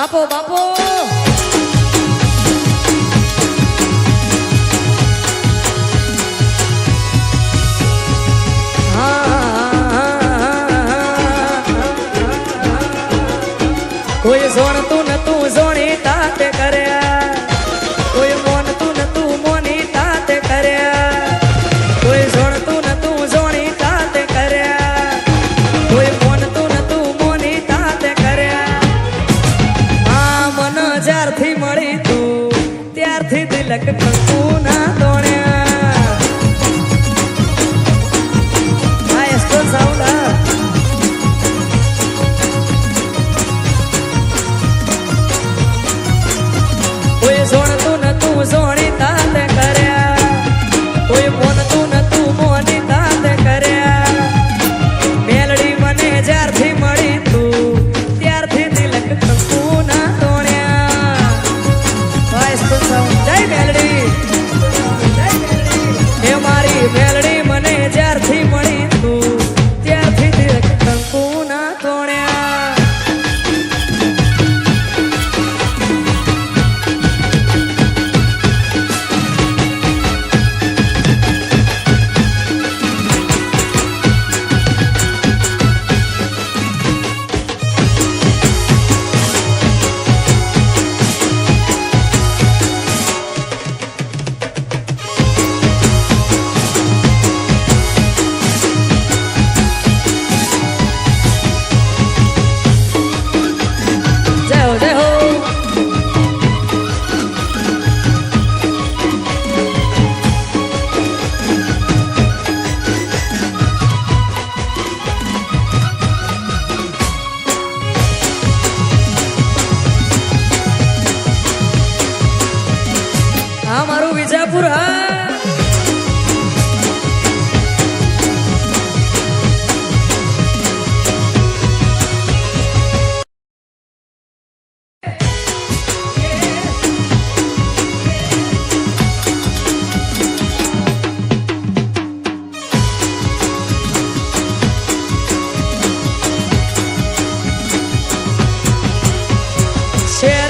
Papo, papo. quisiera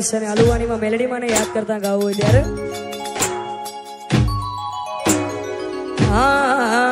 છે અને અલુવાનીમાં મેલેડીમાં ને યાદ કરતા ગાવું હોય ત્યારે. હા.